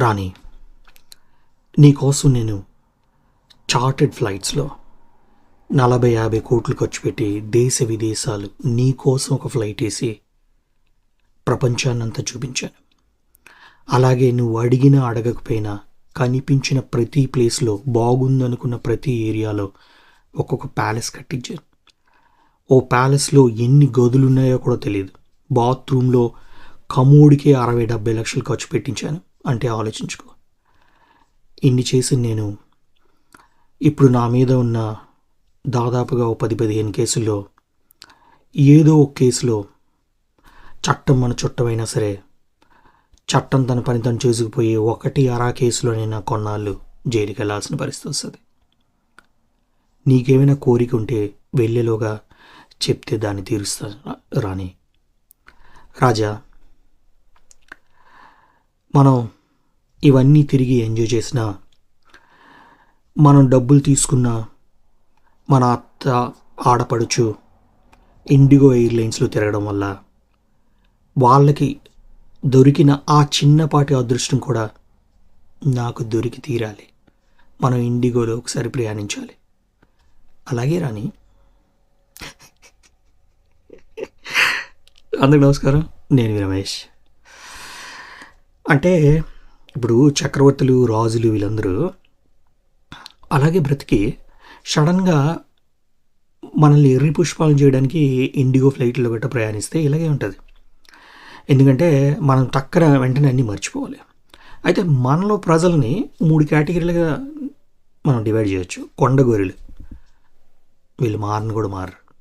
రాణి నీకోసం నేను చార్టెడ్ ఫ్లైట్స్లో నలభై యాభై కోట్లు ఖర్చు పెట్టి దేశ విదేశాలు నీకోసం ఒక ఫ్లైట్ వేసి ప్రపంచాన్నంతా చూపించాను. అలాగే నువ్వు అడిగినా అడగకపోయినా కనిపించిన ప్రతి ప్లేస్లో బాగుందనుకున్న ప్రతి ఏరియాలో ఒక్కొక్క ప్యాలెస్ కట్టించాను. ఓ ప్యాలెస్లో ఎన్ని గదులు ఉన్నాయో కూడా తెలియదు బాత్రూంలో కమోడికి అరవై డెబ్బై లక్షలు ఖర్చు పెట్టించాను. అంటే ఆలోచించుకో. ఇన్ని చేసి నేను ఇప్పుడు నా మీద ఉన్న దాదాపుగా ఓ పది పదిహేను కేసుల్లో ఏదో ఒక కేసులో చట్టం మన చుట్టమైనా సరే చట్టం తన పని తను చేసుకుపోయి ఒకటి అరా కేసులోనే నా కొన్నాళ్ళు జైలుకి వెళ్ళాల్సిన పరిస్థితి వస్తుంది. నీకేమైనా కోరిక ఉంటే వెళ్ళేలోగా చెప్తే దాన్ని తీరుస్తాను రాని. రాజా మనం ఇవన్నీ తిరిగి ఎంజాయ్ చేసినా మనం డబ్బులు తీసుకున్న మన అత్త ఆడపడుచు ఇండిగో ఎయిర్లైన్స్లో తిరగడం వల్ల వాళ్ళకి దొరికిన ఆ చిన్నపాటి అదృష్టం కూడా నాకు దొరికి తీరాలి. మనం ఇండిగోలో ఒకసారి ప్రయాణించాలి. అలాగే రాని అందరికి నమస్కారం. నేను రమేష్. అంటే ఇప్పుడు చక్రవర్తులు రాజులు వీళ్ళందరూ అలాగే బ్రతికి సడన్గా మనల్ని ఎర్రి పుష్పాలను చేయడానికి ఇండిగో ఫ్లైట్లో గట్రా ప్రయాణిస్తే ఇలాగే ఉంటుంది. ఎందుకంటే మనం తక్కన వెంటనే అన్నీ మర్చిపోవాలి. అయితే మనలో ప్రజల్ని మూడు కేటగిరీలుగా మనం డివైడ్ చేయొచ్చు. కొండ గొర్రెలు. వీళ్ళు మారని కూడా మారరు.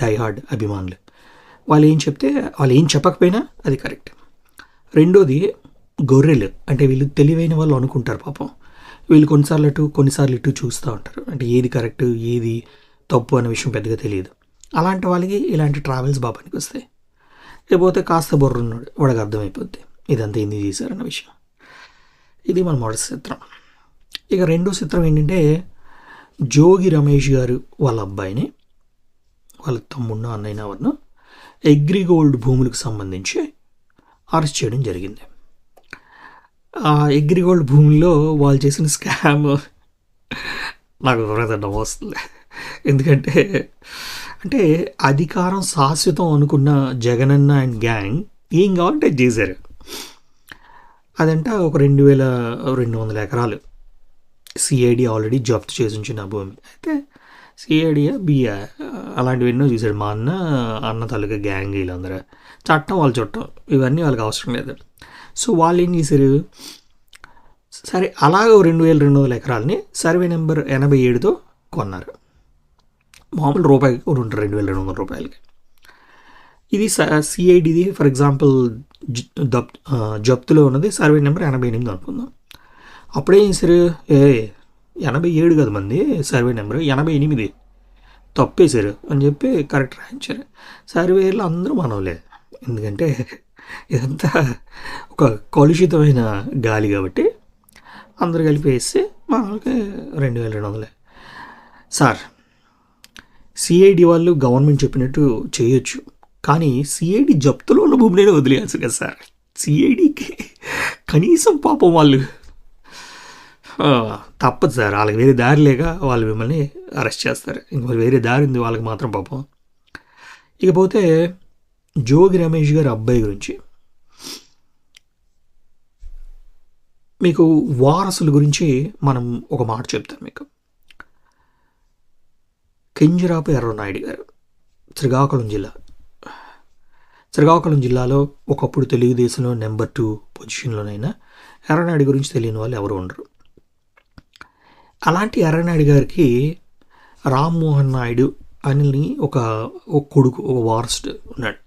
డైహార్డ్ అభిమానులు. వాళ్ళు ఏం చెప్తే వాళ్ళు ఏం చెప్పకపోయినా అది కరెక్ట్. రెండోది గొర్రెలు. అంటే వీళ్ళు తెలివైన వాళ్ళు అనుకుంటారు పాపం. వీళ్ళు కొన్నిసార్లు అటు కొన్నిసార్లు ఇటు చూస్తూ ఉంటారు. అంటే ఏది కరెక్ట్ ఏది తప్పు అనే విషయం పెద్దగా తెలియదు. అలాంటి వాళ్ళకి ఇలాంటి ట్రావెల్స్ బాగా పనికి వస్తాయి లేకపోతే కాస్త బొర్రున్నాడు వాడికి అర్థమైపోద్ది. ఇదంతా ఎందుకు చేశారన్న విషయం. ఇది మన మొదటి చిత్రం. ఇక రెండో చిత్రం ఏంటంటే జోగి రమేష్ గారు వాళ్ళ అబ్బాయిని వాళ్ళ తమ్ముడు అన్నయ్య వాళ్ళను అగ్రిగోల్డ్ భూములకు సంబంధించి అరెస్ట్ చేయడం జరిగింది. ఆ భూమిలో వాళ్ళు చేసిన స్కామ్ నాకు ఎవరైతే వస్తుంది ఎందుకంటే అంటే అధికారం శాశ్వతం అనుకున్న జగనన్న అండ్ గ్యాంగ్ ఏం కావాలంటే చేశారు. అదంట ఒక రెండు వేల రెండు వందల ఎకరాలు. సిఐడి ఆల్రెడీ జప్తు చేసి ఉంచిన భూమి. అయితే సిఐడియా బియా అలాంటివి ఎన్నో చూశాడు. మా అన్న అన్న తాలూకా గ్యాంగ్ వీళ్ళందరూ. చట్టం వాళ్ళ చుట్టం. ఇవన్నీ వాళ్ళకి అవసరం లేదు. సో వాళ్ళు ఏం చేశారు? సరే అలాగ రెండు వేల రెండు వందల ఎకరాలని సర్వే నెంబర్ ఎనభై ఏడుతో కొన్నారు. మామూలు రూపాయి కూడా ఉంటారు రెండు వేల రెండు వందల రూపాయలకి. ఇది సిఐడిది ఫర్ ఎగ్జాంపుల్ దప్ జప్తులో ఉన్నది సర్వే నెంబర్ ఎనభై ఎనిమిది అనుకుందాం. అప్పుడే చేశారు? ఏ ఎనభై ఏడు కదా మంది సర్వే నెంబర్ ఎనభై ఎనిమిది. తప్పేశారు అని చెప్పి కరెక్ట్ రాయించారు. సర్వేలో అందరూ మనవలే. ఎందుకంటే ఇదంతా ఒక కలుషితమైన గాలి కాబట్టి అందరు కలిపి వేస్తే మనకి రెండు వేల రెండు వందలే. సార్ సిఐడి వాళ్ళు గవర్నమెంట్ చెప్పినట్టు చేయొచ్చు. కానీ సిఐడి జప్తులో ఉన్న భూమిని వదిలేయాల్సి కదా సార్. సిఐడికి కనీసం పాపం వాళ్ళు తప్పదు సార్. వాళ్ళకి వేరే దారి లేక వాళ్ళు మిమ్మల్ని అరెస్ట్ చేస్తారు. ఇంక వేరే దారి ఉంది వాళ్ళకి మాత్రం పాపం. ఇకపోతే జోగి రమేష్ గారి అబ్బాయి గురించి. మీకు వారసుల గురించి మనం ఒక మాట చెప్తాను మీకు. కింజరాపు ఎర్రనాయుడు గారు శ్రీకాకుళం జిల్లా. శ్రీకాకుళం జిల్లాలో ఒకప్పుడు తెలుగుదేశంలో నెంబర్ టూ పొజిషన్లోనైనా ఎర్రనాయుడు గురించి తెలియని వాళ్ళు ఎవరు ఉండరు. అలాంటి ఎర్రనాయుడు గారికి రామ్మోహన్ నాయుడు అని ఒక కొడుకు ఒక వారసుడు ఉన్నాడు.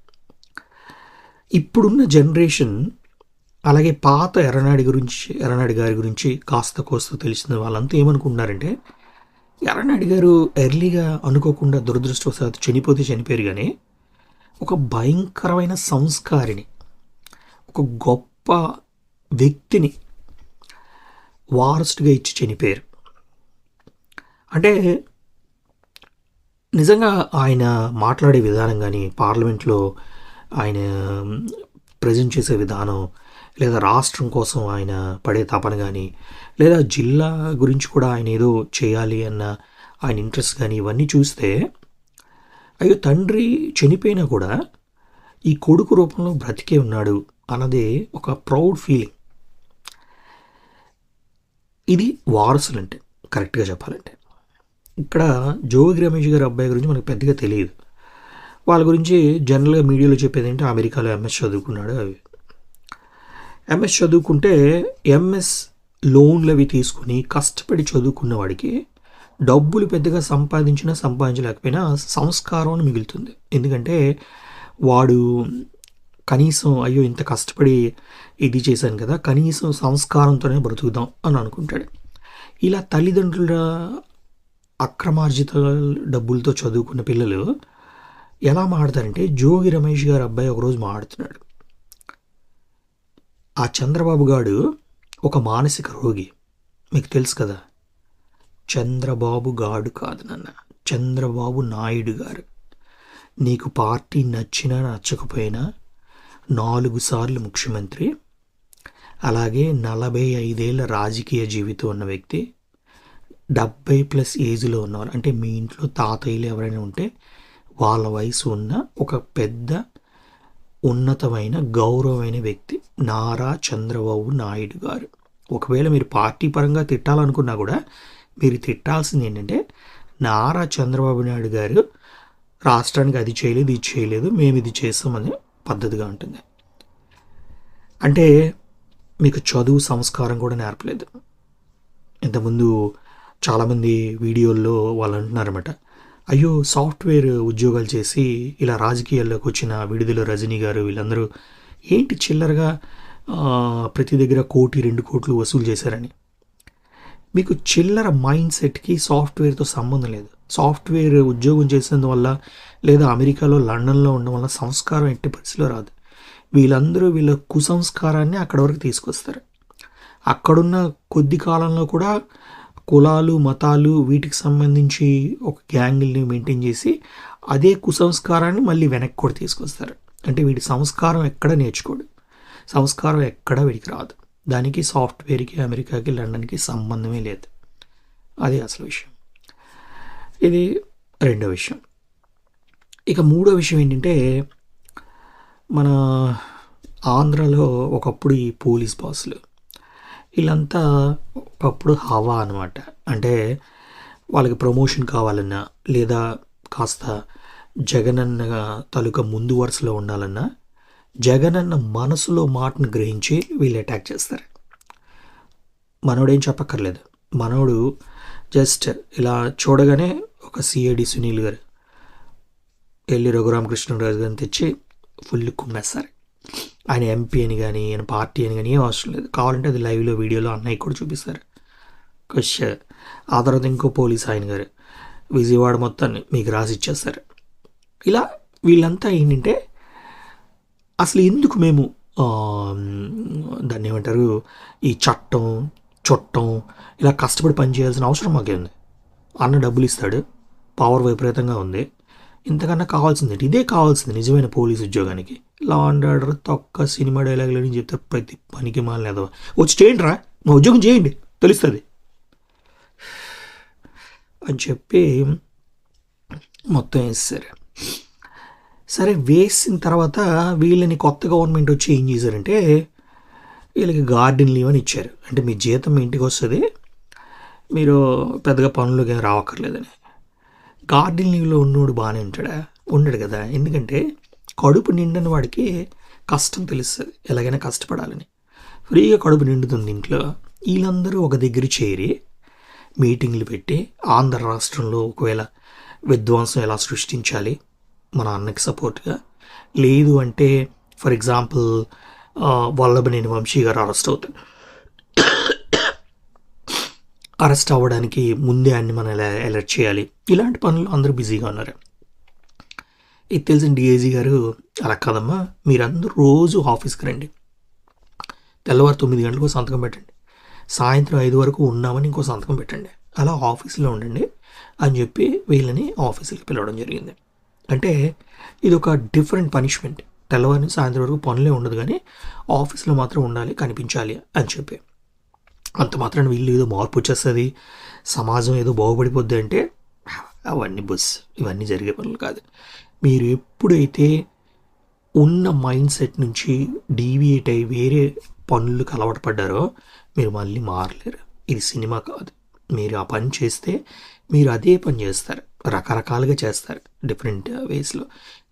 ఇప్పుడున్న జనరేషన్ అలాగే పాత ఎర్రనాడి గురించి ఎర్రనాడి గారి గురించి కాస్త కోస్త తెలిసిన వాళ్ళంతా ఏమనుకుంటున్నారంటే ఎర్రనాడి గారు ఎర్లీగా అనుకోకుండా దురదృష్టవశాత్తు చనిపోతే చనిపోయారు కానీ ఒక భయంకరమైన సంస్కారిని ఒక గొప్ప వ్యక్తిని వారస్ట్గా ఇచ్చి చనిపోయారు. అంటే నిజంగా ఆయన మాట్లాడే విధానం కానీ పార్లమెంట్లో ఆయన ప్రజెంట్ చేసే విధానం లేదా రాష్ట్రం కోసం ఆయన పడే తపన కానీ లేదా జిల్లా గురించి కూడా ఆయన ఏదో చేయాలి అన్న ఆయన ఇంట్రెస్ట్ కానీ ఇవన్నీ చూస్తే అయ్యో తండ్రి చనిపోయినా కూడా ఈ కొడుకు రూపంలో బ్రతికే ఉన్నాడు అన్నది ఒక ప్రౌడ్ ఫీలింగ్ ఇది వారసులు అంటే కరెక్ట్గా చెప్పాలంటే. ఇక్కడ జోగి రమేష్ గారి అబ్బాయి గురించి మనకు పెద్దగా తెలియదు. వాళ్ళ గురించి జనరల్గా మీడియాలో చెప్పేది ఏంటి? అమెరికాలో ఎంఎస్ చదువుకున్నాడు అవి. ఎంఎస్ చదువుకుంటే ఎంఎస్ లోన్లు అవి తీసుకుని కష్టపడి చదువుకున్న వాడికి డబ్బులు పెద్దగా సంపాదించినా సంపాదించలేకపోయినా సంస్కారం మిగులుతుంది. ఎందుకంటే వాడు కనీసం అయ్యో ఇంత కష్టపడి ఇది చేశాను కదా కనీసం సంస్కారంతోనే బ్రతుకుదాం అని అనుకుంటాడు. ఇలా తల్లిదండ్రుల అక్రమార్జిత డబ్బులతో చదువుకున్న పిల్లలు ఎలా మాడతారంటే జోగి రమేష్ గారి అబ్బాయి ఒకరోజు మాడుతున్నాడు. ఆ చంద్రబాబు గాడు ఒక మానసిక రోగి. మీకు తెలుసు కదా చంద్రబాబు గాడు కాదు నాన్న చంద్రబాబు నాయుడు గారు. నీకు పార్టీ నచ్చినా నచ్చకపోయినా నాలుగు సార్లు ముఖ్యమంత్రి అలాగే నలభై ఐదేళ్ళ రాజకీయ జీవితం ఉన్న వ్యక్తి డెబ్బై ప్లస్ ఏజ్లో ఉన్నవారు. అంటే మీ ఇంట్లో తాతయ్యలు ఎవరైనా ఉంటే వాళ్ళ వయసు ఉన్న ఒక పెద్ద ఉన్నతమైన గౌరవమైన వ్యక్తి నారా చంద్రబాబు నాయుడు గారు. ఒకవేళ మీరు పార్టీ పరంగా తిట్టాలనుకున్నా కూడా మీరు తిట్టాల్సింది ఏంటంటే నారా చంద్రబాబు నాయుడు గారు రాష్ట్రానికి అది చేయలేదు ఇది చేయలేదు మేము ఇది చేస్తామని పద్ధతిగా ఉంటుంది. అంటే మీకు చదువు సంస్కారం కూడా నేర్పలేదు. ఇంతకుముందు చాలామంది వీడియోల్లో వాళ్ళు అంటున్నారన్నమాట. అయ్యో సాఫ్ట్వేర్ ఉద్యోగాలు చేసి ఇలా రాజకీయాల్లోకి వచ్చిన విడుదల రజనీ గారు వీళ్ళందరూ ఏంటి చిల్లరగా ప్రతి దగ్గర కోటి రెండు కోట్లు వసూలు చేశారని? మీకు చిల్లర మైండ్ సెట్కి సాఫ్ట్వేర్తో సంబంధం లేదు. సాఫ్ట్వేర్ ఉద్యోగం చేసినందువల్ల లేదా అమెరికాలో లండన్లో ఉండడం వల్ల సంస్కారం ఎట్టి పరిస్థితిలో రాదు. వీళ్ళందరూ వీళ్ళ కుసంస్కారాన్ని అక్కడ వరకు తీసుకొస్తారు. అక్కడున్న కొద్ది కాలంలో కూడా కులాలు మతాలు వీటికి సంబంధించి ఒక గ్యాంగిల్ని మెయింటైన్ చేసి అదే కుసంస్కారాన్ని మళ్ళీ వెనక్కి కూడా తీసుకొస్తారు. అంటే వీడి సంస్కారం ఎక్కడ నేర్చుకోడు. సంస్కారం ఎక్కడ వీడికి రాదు. దానికి సాఫ్ట్వేర్కి అమెరికాకి లండన్కి సంబంధమే లేదు. అది అసలు విషయం. ఇది రెండో విషయం. ఇక మూడో విషయం ఏంటంటే మన ఆంధ్రాలో ఒకప్పుడు ఈ పోలీస్ బాసులు వీళ్ళంతా ఒకప్పుడు హవా అనమాట అంటే వాళ్ళకి ప్రమోషన్ కావాలన్నా లేదా కాస్త జగనన్న తాలూకా ముందు వరుసలో ఉండాలన్నా జగనన్న మనసులో మాటను గ్రహించి వీళ్ళు అటాక్ చేస్తారు. మనోడేం చెప్పక్కర్లేదు. మనోడు జస్ట్ ఇలా చూడగానే ఒక సిఐడి సునీల్ గారు వెళ్ళి రఘురామకృష్ణరాజు గారిని తెచ్చి ఫుల్ కుమ్మేస్తారు. ఆయన ఎంపీ అని కానీ ఆయన పార్టీ అని కానీ ఏం అవసరం లేదు. కావాలంటే అది లైవ్లో వీడియోలో అన్నయ్య కూడా చూపిస్తారు. క్వశ్చన్ ఆ తర్వాత ఇంకో పోలీస్ ఆయన గారు. విజయవాడ మొత్తాన్ని మీకు రాసి ఇచ్చేస్తారు. ఇలా వీళ్ళంతా ఏంటంటే అసలు ఎందుకు మేము దాన్ని ఏమంటారు ఈ చట్టం చుట్టం ఇలా కష్టపడి పని చేయాల్సిన అవసరం మాకేంది అన్న డబ్బులు ఇస్తాడు. పవర్ విపరీతంగా ఉంది. ఇంతకన్నా కావాల్సింది ఇదే కావాల్సింది నిజమైన పోలీస్ ఉద్యోగానికి. లా అండ్ ఆర్డర్ తొక్క సినిమా డైలాగులు అని చెప్తే ప్రతి పనికి మాలేదు వచ్చి చేయండి రా మా ఉద్యోగం చేయండి తెలుస్తుంది. అని చెప్పి మొత్తం వేస్తారు సరే వేసిన తర్వాత వీళ్ళని కొత్త గవర్నమెంట్ వచ్చి ఏం చేశారంటే వీళ్ళకి గార్డెన్ లీవ్ అని ఇచ్చారు. అంటే మీ జీతం మీ ఇంటికి వస్తుంది మీరు పెద్దగా పనులు ఏం రావక్కర్లేదని. గార్డెనింగ్లో ఉన్నోడు బాగానే ఉంటాడా? ఉండడు కదా. ఎందుకంటే కడుపు నిండిన వాడికి కష్టం తెలుస్తుంది. ఎలాగైనా కష్టపడాలని. ఫ్రీగా కడుపు నిండుతుంది ఇంట్లో. వీళ్ళందరూ ఒక దగ్గర చేరి మీటింగ్లు పెట్టి ఆంధ్ర రాష్ట్రంలో ఒకవేళ విధ్వంసం ఎలా సృష్టించాలి? మన అన్నకి సపోర్ట్గా. లేదు అంటే ఫర్ ఎగ్జాంపుల్ వల్లభనేని వంశీ గారు అరెస్ట్ అవుతాడు. అరెస్ట్ అవ్వడానికి ముందే అన్ని మనం ఎలా అలర్ట్ చేయాలి. ఇలాంటి పనులు అందరూ బిజీగా ఉన్నారు. ఇది తెలిసిన డిఐజీ గారు అలా కాదమ్మా మీరందరూ రోజు ఆఫీస్కి రండి. తెల్లవారు తొమ్మిది గంటలకు సంతకం పెట్టండి. సాయంత్రం ఐదు వరకు ఉన్నామని ఇంకో సంతకం పెట్టండి. అలా ఆఫీస్లో ఉండండి అని చెప్పి వీళ్ళని ఆఫీసుకి పిలవడం జరిగింది. అంటే ఇది ఒక డిఫరెంట్ పనిష్మెంట్ తెల్లవారి సాయంత్రం వరకు పనులే ఉండదు కానీ ఆఫీస్లో మాత్రం ఉండాలి కనిపించాలి అని చెప్పి. అంత మాత్రాన వీళ్ళు ఏదో మార్పు వచ్చేస్తుంది సమాజం ఏదో బాగుపడిపోద్ది అంటే అవన్నీ బుస్ ఇవన్నీ జరిగే పనులు కాదు. మీరు ఎప్పుడైతే ఉన్న మైండ్ సెట్ నుంచి డీవియేట్ అయ్యి వేరే పనులకు అలవాటు పడ్డారో మీరు మళ్ళీ మారలేరు. ఇది సినిమా కాదు. మీరు ఆ పని చేస్తే మీరు అదే పని చేస్తారు. రకరకాలుగా చేస్తారు. డిఫరెంట్ వేస్లో.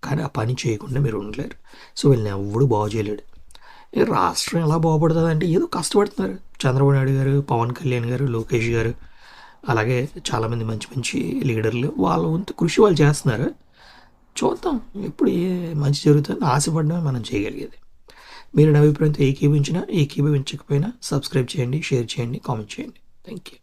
కానీ ఆ పని చేయకుండా మీరు ఉండలేరు. సో వీళ్ళని ఎవడు బాగు చేయలేడు. ఈ రాష్ట్రం ఎలా బాగుపడుతుంది అంటే ఏదో కష్టపడుతున్నారు. చంద్రబాబు నాయుడు గారు పవన్ కళ్యాణ్ గారు లోకేష్ గారు అలాగే చాలామంది మంచి మంచి లీడర్లు వాళ్ళ వంతు కృషి వాళ్ళు చేస్తున్నారు. చూద్దాం ఎప్పుడు ఏ మంచి జరుగుతుందో ఆశపడడమే మనం చేయగలిగేది. మీరు నా అభిప్రాయంతో ఏకీభవించినా ఏకీభవించకపోయినా సబ్స్క్రైబ్ చేయండి షేర్ చేయండి కామెంట్ చేయండి. Thank you